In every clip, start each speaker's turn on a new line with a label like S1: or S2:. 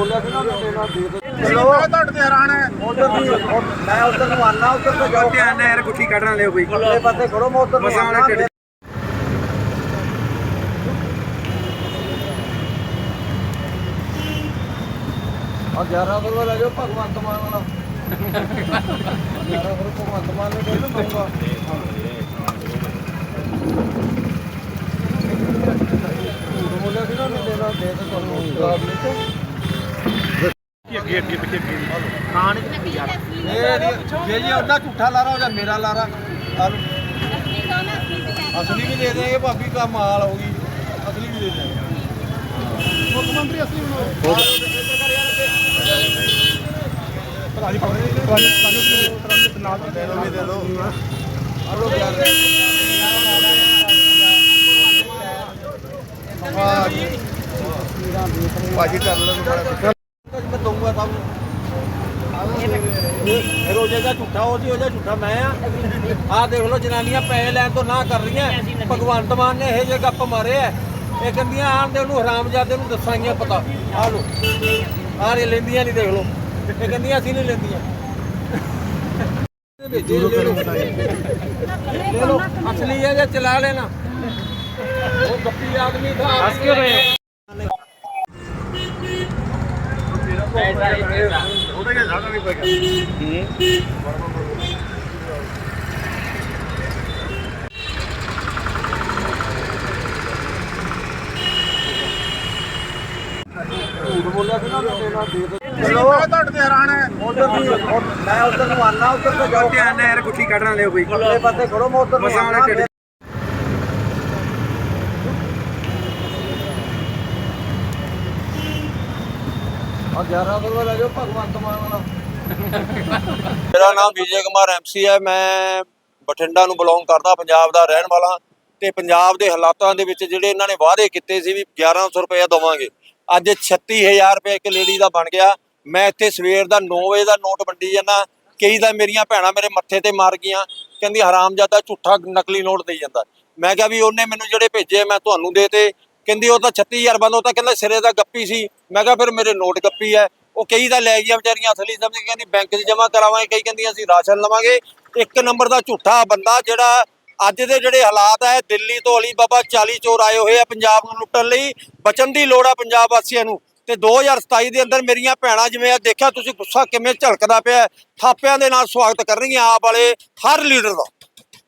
S1: ਬੋਲਿਆ ਸੀ ਨਾ ਮੈਂ ਦੇਣਾ ਦੇ ਦੇ
S2: ਚਲੋ ਤੁਹਾਡੇ ਤੇ ਹੈਰਾਨ ਹੈ।
S1: ਉਧਰ ਦੀ ਮੈਂ ਉਧਰ ਨੂੰ ਆਣਾ ਉਧਰ ਤੋਂ ਜਾਓ।
S2: ਧਿਆਨ ਨਾਲ ਯਾਰ ਗੁੱਠੀ ਕੱਢਣ ਲਿਓ ਕੋਈ
S1: ਅਗਲੇ ਪਾਸੇ ਖੜੋ ਮੈਂ ਉਧਰ ਨੂੰ।
S2: ਢਿੱਡ।
S1: ਆ 11 ਰੁਪਏ ਲੈ ਜਾਓ ਭਗਵੰਤ ਮਾਨ ਵਾਲਾ। 11 ਰੁਪਏ ਭਗਵੰਤ ਮਾਨ ਨੇ ਕੋਈ ਨਾ ਝੂਠ ਬੋਲਿਆ ਸੀ ਨਾ ਮੈਂ ਦੇਣਾ ਦੇ ਦੇ ਤੁਹਾਨੂੰ ਜਵਾਬ ਤੇ
S2: ਅੱਗੇ ਅੱਗੇ ਪਿੱਛੇ ਅੱਗੇ।
S1: ਇਹ ਨਹੀਂ- ਜੇ ਜੀ ਉਹਦਾ ਝੂਠਾ ਲਾਰਾ ਹੋ ਜਾਂ ਮੇਰਾ ਲਾਰਾ। ਕੱਲ ਅਸਲੀ ਵੀ ਦੇ ਦੇਗੇ ਭਾਬੀ ਕਾ ਮਾਲ ਹੋਗੀ ਅਸਲੀ ਵੀ ਦੇ ਦੇਗੇ
S2: ਮੁੱਖ ਮੰਤਰੀ ਅਸਲੀ
S1: ਦੇ ਦੋ ਵੀ ਦੇ ਦੋ। ਭਾਜੀ ਕਰ ਬੜਾ ਸਭ ਨੂੰ ਫਿਰ ਉਹ ਜਿਹੜਾ ਝੂਠਾ ਉਹ ਜੀ ਉਹ ਜਿਹੜਾ ਝੂਠਾ ਮੈਂ ਆ। ਆਹ ਦੇਖ ਲਓ ਜਨਾਨੀਆਂ ਪੈਸੇ ਲੈਣ ਤੋਂ ਨਾ ਕਰ ਰਹੀਆਂ। ਭਗਵੰਤ ਮਾਨ ਨੇ ਇਹ ਜੇ ਗੱਪ ਮਾਰੇ ਆ। ਇਹ ਕਹਿੰਦੀਆਂ ਆਣ ਦੇ ਉਹਨੂੰ ਹਰਾਮਜ਼ਾਦੇ ਨੂੰ ਦੱਸਾਂਗੀਆਂ ਪਤਾ। ਆ ਲੋ ਆਹ ਇਹ ਲੈਂਦੀਆਂ ਨਹੀਂ ਦੇਖ ਲਓ। ਇਹ ਕਹਿੰਦੀਆਂ ਅਸੀਂ ਨਹੀਂ ਲੈਂਦੀਆਂ। ਲੈ ਲੈ ਅਸਲੀ ਹੈ ਜੇ ਚਲਾ ਲੈਣਾ। ਉਹ ਗੱਪੀ ਆਦਮੀ ਥਾ ਹੱਸ ਕਿਉਂ ਰਹੇ
S2: ਉਹਦੇ ਕੇ ਜ਼ਿਆਦਾ ਨਹੀਂ ਪਏਗਾ
S1: ਝੂਠ ਬੋਲਿਆ ਸੀ ਨਾ ਮੈਂ ਦੇ
S2: ਤੁਹਾਡੇ ਤੇ ਹੈਰਾਨ ਹੈ।
S1: ਉਧਰ ਦੀ ਮੈਂ ਉਧਰ ਨੂੰ ਆਣਾ ਉਧਰ ਤੋਂ ਜਾਓ।
S2: ਧਿਆਨ ਨਾਲ ਯਾਰ ਗੁੱਠੀ ਕੱਢਣ ਲਿਓ ਕੋਈ
S1: ਅਗਲੇ ਪਾਸੇ ਖੜੋ ਮੈਂ ਉਧਰ ਨੂੰ
S2: ਮਸਾਂ ਵਾਲੇ
S1: ਆਉਣਾ।
S2: ਢਿੱਡ
S1: ਆ 11 ਰੁਪਏ ਲੈ ਜਾਓ, ਭਗਵੰਤ ਮਾਨ ਵਾਲਾ।
S3: ਮੇਰਾ ਨਾਮ ਵਿਜੇ ਕੁਮਾਰ ਐਮਸੀ ਹੈ, ਮੈਂ ਬਠਿੰਡਾ ਨੂੰ ਬਿਲੋਂਗ ਕਰਦਾ, ਪੰਜਾਬ ਦਾ ਰਹਿਣ ਵਾਲਾ ਤੇ ਪੰਜਾਬ ਦੇ ਹਾਲਾਤਾਂ ਦੇ ਵਿੱਚ ਜਿਹੜੇ ਇਹਨਾਂ ਨੇ ਵਾਅਦੇ ਕੀਤੇ ਸੀ ਵੀ 1100 ਰੁਪਏ ਦਵਾਂਗੇ। ਅੱਜ 36000 ਰੁਪਏ ਇੱਕ ਲੇਡੀ ਦਾ ਬਣ ਗਿਆ। ਮੈਂ ਇੱਥੇ ਸਵੇਰ ਦਾ 9 ਵਜੇ ਦਾ ਨੋਟ ਵੰਡੀ ਜਾਂਦਾ। ਕਈ ਦਾ ਮੇਰੀਆਂ ਭੈਣਾਂ ਮੇਰੇ ਮੱਥੇ ਤੇ ਮਾਰ ਗਈਆਂ। ਕਹਿੰਦੀ, ਹਰਾਮਜ਼ਾਦਾ ਝੂਠਾ ਨਕਲੀ ਨੋਟ ਦੇਈ ਜਾਂਦਾ। ਮੈਂ ਕਿਹਾ ਵੀ ਉਹਨੇ ਮੈਨੂੰ ਜਿਹੜੇ ਭੇਜੇ ਮੈਂ ਤੁਹਾਨੂੰ ਦੇ ਤੇ ਕਹਿੰਦੀ ਉਹ ਤਾਂ 36000 ਬੰਦ, ਉਹ ਤਾਂ ਕਹਿੰਦਾ ਸਿਰੇ ਦਾ ਗੱਪੀ ਸੀ। ਮੈਂ ਕਿਹਾ ਫਿਰ ਮੇਰੇ ਨੋਟ ਗੱਪੀ ਹੈ। ਉਹ ਕਈ ਤਾਂ ਲੈ ਗਈਆਂ ਵਿਚਾਰੀਆਂ, ਅਸਲੀ ਸਮਝ ਕਹਿੰਦੀ ਬੈਂਕ 'ਚ ਜਮ੍ਹਾਂ ਕਰਾਵਾਂਗੇ, ਕਈ ਕਹਿੰਦੀਆਂ ਅਸੀਂ ਰਾਸ਼ਨ ਲਵਾਂਗੇ। ਇੱਕ ਨੰਬਰ ਦਾ ਝੂਠਾ ਬੰਦਾ ਜਿਹੜਾ ਅੱਜ ਦੇ ਜਿਹੜੇ ਹਾਲਾਤ ਹੈ, ਦਿੱਲੀ ਤੋਂ ਅਲੀ ਬਾਬਾ 40 ਚੋਰ ਆਏ ਹੋਏ ਆ ਪੰਜਾਬ ਨੂੰ ਲੁੱਟਣ ਲਈ। ਬਚਣ ਦੀ ਲੋੜ ਆ ਪੰਜਾਬ ਵਾਸੀਆਂ ਨੂੰ। ਤੇ 2027 ਦੇ ਅੰਦਰ ਮੇਰੀਆਂ ਭੈਣਾਂ ਜਿਵੇਂ ਆ, ਦੇਖਿਆ ਤੁਸੀਂ ਗੁੱਸਾ ਕਿਵੇਂ ਝਲਕਦਾ ਪਿਆ। ਥਾਪਿਆਂ ਦੇ ਨਾਲ ਸਵਾਗਤ ਕਰਨਗੀਆਂ ਆਪ ਵਾਲੇ, ਹਰ ਲੀਡਰ ਦਾ।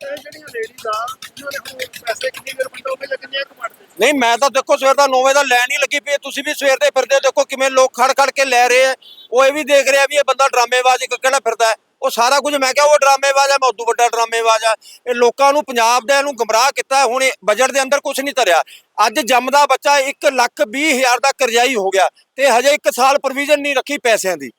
S2: ਇਹ ਜਿਹੜੀਆਂ ਲੇਡੀਜ਼ ਆ ਉਹਨਾਂ ਦੇ ਕੋਲ ਪੈਸੇ ਕਿੰਨੀ ਦੇਰ ਬੰਦੋਗੇ ਜਾਂ ਕਿੰਨੀਆਂ ਕਮਾਉਂਦੇ
S3: ਨਹੀਂ ਮੈਂ ਤਾਂ ਦੇਖੋ ਸਵੇਰ ਦਾ 9 ਵਜੇ ਦਾ ਲੈਣ ਹੀ ਲੱਗੀ ਪਈ ਹੈ। ਤੁਸੀਂ ਵੀ ਸਵੇਰ ਦੇ ਫਿਰਦੇ ਹੋ, ਦੇਖੋ ਕਿਵੇਂ ਲੋਕ ਖੜ ਖੜ ਕੇ ਲੈ ਰਹੇ ਆ ਉਹ ਇਹ ਵੀ ਦੇਖ ਰਿਹਾ ਵੀ ਇਹ ਬੰਦਾ ਡਰਾਮੇਬਾਜ਼ ਇੱਕ ਕਿਹੜਾ ਫਿਰਦਾ ਹੈ। ਉਹ ਸਾਰਾ ਕੁਝ ਮੈਂ ਕਿਹਾ ਉਹ ਡਰਾਮੇਬਾਜ਼ ਹੈ ਮੈਂ ਉਦੋਂ ਵੱਡਾ ਡਰਾਮੇਬਾਜ਼ ਆ ਇਹ ਲੋਕਾਂ ਨੂੰ ਪੰਜਾਬ ਦੇ ਨੂੰ ਗਮਰਾਹ ਕੀਤਾ ਹੈ। ਹੁਣ ਬਜਟ ਦੇ ਅੰਦਰ ਕੁਝ ਨਹੀਂ ਧਰਿਆ ਅੱਜ ਜੰਮਦਾ ਬੱਚਾ 1 ਲੱਖ 20 ਹਜ਼ਾਰ ਦਾ ਕਰਜ਼ਾਈ ਹੋ ਗਿਆ ਤੇ ਹਜੇ 1 ਸਾਲ ਪ੍ਰੋਵੀਜ਼ਨ ਨਹੀਂ ਰੱਖੀ ਪੈਸਿਆਂ ਦੀ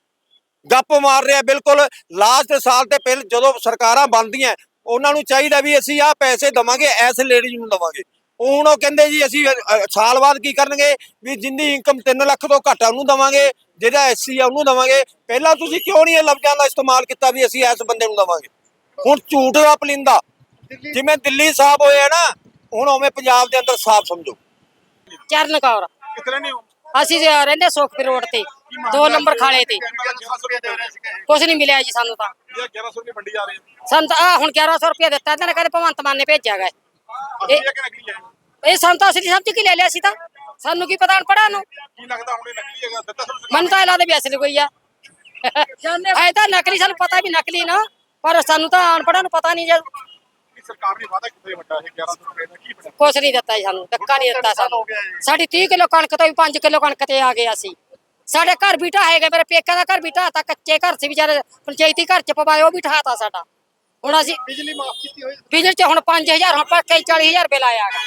S3: ਗੱਪ ਮਾਰ ਰਿਹਾ ਬਿਲਕੁਲ ਲਾਸਟ ਸਾਲ ਤੇ ਪਹਿਲ ਜਦੋਂ ਸਰਕਾਰਾਂ ਬਣਦੀਆਂ ਉਹਨਾਂ ਨੂੰ ਚਾਹੀਦਾ ਵੀ ਅਸੀਂ ਆਹ ਪੈਸੇ ਦਵਾਂਗੇ ਐਸ ਲੇਡੀਜ਼ ਨੂੰ ਦਵਾਂਗੇ। ਹੁਣ ਉਹ ਕਹਿੰਦੇ ਜੀ ਅਸੀਂ ਸਾਲ ਬਾਅਦ ਕੀ ਕਰਨਗੇ? ਵੀ ਜਿੰਦੀ ਇਨਕਮ 3 ਲੱਖ ਤੋਂ ਘੱਟ ਆ ਉਹਨੂੰ ਦਵਾਂਗੇ। ਜਿਹੜਾ ਐਸਸੀ ਆ ਉਹਨੂੰ ਦਵਾਂਗੇ। ਪਹਿਲਾਂ ਤੁਸੀਂ ਕਿਉਂ ਨਹੀਂ ਇਹ ਲਫ਼ਜ਼ਾਂ ਦਾ ਇਸਤੇਮਾਲ ਕੀਤਾ ਵੀ ਅਸੀਂ ਇਸ ਬੰਦੇ ਨੂੰ ਦਵਾਂਗੇ? ਹੁਣ ਝੂਠ ਦਾ ਪਲਿੰਦਾ ਜਿਵੇਂ ਦਿੱਲੀ ਸਾਹਿਬ ਹੋਏ ਆ ਨਾ ਹੁਣ ਉਵੇਂ ਪੰਜਾਬ ਦੇ ਅੰਦਰ ਸਾਫ਼ ਸਮਝੋ।
S4: ਚਰਨ ਕੌਰ।
S2: ਕਿਤਨੇ ਨਹੀਂ
S4: ਅਸੀਂ ਤੇ ਰਹਿੰਦੇ ਸੁਖਪੁਰ ਰੋਡ ਤੇ। ਦੋ ਨੰਬਰ ਖਾਲੇ ਤੇ।
S2: 1100 ਰੁਪਏ ਦੇ ਰਹੇ ਸੀਗੇ
S4: ਕੁਝ ਨਹੀਂ ਮਿਲਿਆ ਜੀ ਸਾਨੂੰ ਤਾਂ।
S2: ਇਹ 1100 ਰੁਪਏ ਵੰਡੀ ਜਾ ਰਹੀ
S4: ਸਾਨੂੰ ਤਾਂ ਆਹ ਹੁਣ 1100 ਰੁਪਏ ਦਿੱਤਾ ਇਹਨਾਂ ਨੇ ਕਹਿੰਦੇ ਭਗਵੰਤ ਮਾਨ ਨੇ ਭੇਜਿਆ ਗਾ। ਇਹ ਸਾਨੂੰ ਤਾਂ ਅਸਲੀ ਸਮਝ ਕੇ ਲੈ ਲਿਆ ਸੀ ਤਾਂ। ਸਾਨੂੰ ਕੀ ਪਤਾ ਅਨਪੜ੍ਹਾਂ ਨੂੰ?
S2: ਕੀ ਲੱਗਦਾ ਹੁਣ ਇਹ ਨਕਲੀ ਹੈਗਾ? ਦਿੱਤਾ ਤੁਹਾਨੂੰ
S4: ਮੈਨੂੰ ਤਾਂ ਇਹ ਲੱਗਦਾ ਵੀ ਅਸਲੀ ਕੋਈ ਆ। ਐ ਤਾਂ ਨਕਲੀ ਸਾਨੂੰ ਪਤਾ ਵੀ ਨਕਲੀ ਨਾ ਪਰ ਸਾਨੂੰ ਤਾਂ ਅਨਪੜ੍ਹਾਂ ਨੂੰ ਪਤਾ ਨਹੀਂ ਜੇ
S2: ਕਿ ਸਰਕਾਰ ਨੇ ਵਾਅਦਾ ਕੀਤਾ ਵੱਡਾ ਇਹ 1100 ਰੁਪਏ ਦਾ ਕੀ ਬਣਾ
S4: ਕੁਛ ਨਹੀਂ ਦਿੱਤਾ ਜੀ ਸਾਨੂੰ ਧੱਕਾ ਨਹੀਂ ਦਿੱਤਾ ਸਾਨੂੰ। ਸਾਡੀ 30 ਕਿਲੋ ਕਣਕ ਤੋਂ ਵੀ 5 ਕਿਲੋ ਕਣਕ ਤੇ ਆ ਗਏ ਅਸੀਂ। ਸਾਡੇ ਘਰ ਵੀ ਢਾਹੇ ਗਏ ਮੇਰੇ ਪੇਕਿਆਂ ਦਾ ਘਰ ਵੀ ਢਾਤਾ ਕੱਚੇ ਘਰ ਸੀ ਵਿਚਾਰੇ ਪੰਚਾਇਤੀ ਘਰ ਚ ਪਵਾਏ ਉਹ ਵੀ ਢਾਤਾ ਸਾਡਾ। ਹੁਣ ਅਸੀਂ
S2: ਬਿਜਲੀ ਮਾਫ ਕੀਤੀ ਹੋਈ।
S4: ਬਿਜਲੀ ਚ ਹੁਣ 5000 ਹੁਣ ਪਰ ਕਈ 40000 ਬਿੱਲ ਆਇਆ ਗਾ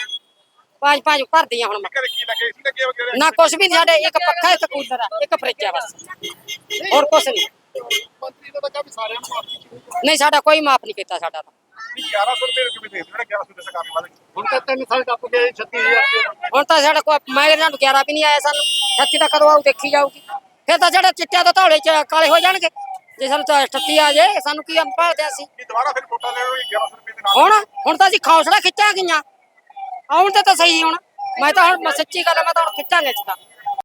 S4: ਪੰਜ ਪੰਜ ਭਰਦੀਆਂ ਹੁਣ
S2: ਸੀ
S4: ਨਾ ਕੁਛ ਵੀ ਨੀ ਸਾਡੇ ਇੱਕ ਪੱਖਾ ਇੱਕ ਕੂਲਰ ਆ ਇੱਕ ਫਰਿੱਜ ਆ ਬਸ। ਹੋਰ ਕੁਛ ਨਹੀਂ। ਨਹੀਂ ਸਾਡਾ ਕੋਈ ਮਾਫ ਨਹੀਂ ਕੀਤਾ ਸਾਡਾ ਤਾਂ।
S2: ਨਹੀਂ 1100 ਰੁਪਏ ਕਿਵੇਂ ਦੇ ਦੇਣਾ 1100 ਦੇ ਸਰਕਾਰ ਨੇ ਵਾਅਦਾ ਕੀਤਾ ਹੁਣ ਤਾਂ ਤਿੰਨ ਸਾਲ ਟੱਪ ਗਏ 36000 ਰੁਪਏ
S4: ਹੁਣ ਤਾਂ ਸਾਡਾ ਕੋਈ ਮੈਂ ਇਹਨਾਂ ਨੂੰ 11 ਵੀ ਨਹੀਂ ਆਇਆ ਸਾਨੂੰ। ਛੱਤੀ ਤਾਂ ਕਦੋਂ ਆਊ ਦੇਖੀ ਜਾਊਗੀ। ਫਿਰ ਤਾਂ ਜਿਹੜੇ ਚਿੱਟਿਆਂ ਤੋਂ ਧੌਲੇ ਚ ਕਾਲੇ ਹੋ ਜਾਣਗੇ। ਜੇ ਸਾਨੂੰ ਤਾਂ ਛੱਤੀ ਆ ਜੇ ਸਾਨੂੰ ਕੀ ਅੰਪਾਲਦੇ ਅਸੀਂ?
S2: ਕੀ ਦੁਬਾਰਾ ਫਿਰ ਵੋਟਾਂ ਲੈ ਲਓ 1100 ਰੁਪਏ ਦੇ ਨਾਲ
S4: ਹੁਣ ਹੁਣ ਤਾਂ ਅਸੀਂ ਖੌਸਲਾ ਖਿੱਚਾਂ ਗਈਆਂ ਆਉਣ ਤੇ ਤਾਂ ਸਹੀ ਹੁਣ। ਮੈਂ ਤਾਂ ਹੁਣ ਸੱਚੀ ਗੱਲ ਮੈਂ ਤਾਂ ਹੁਣ ਖਿੱਚਾਂਗੇ ਇਸ ਦਾ।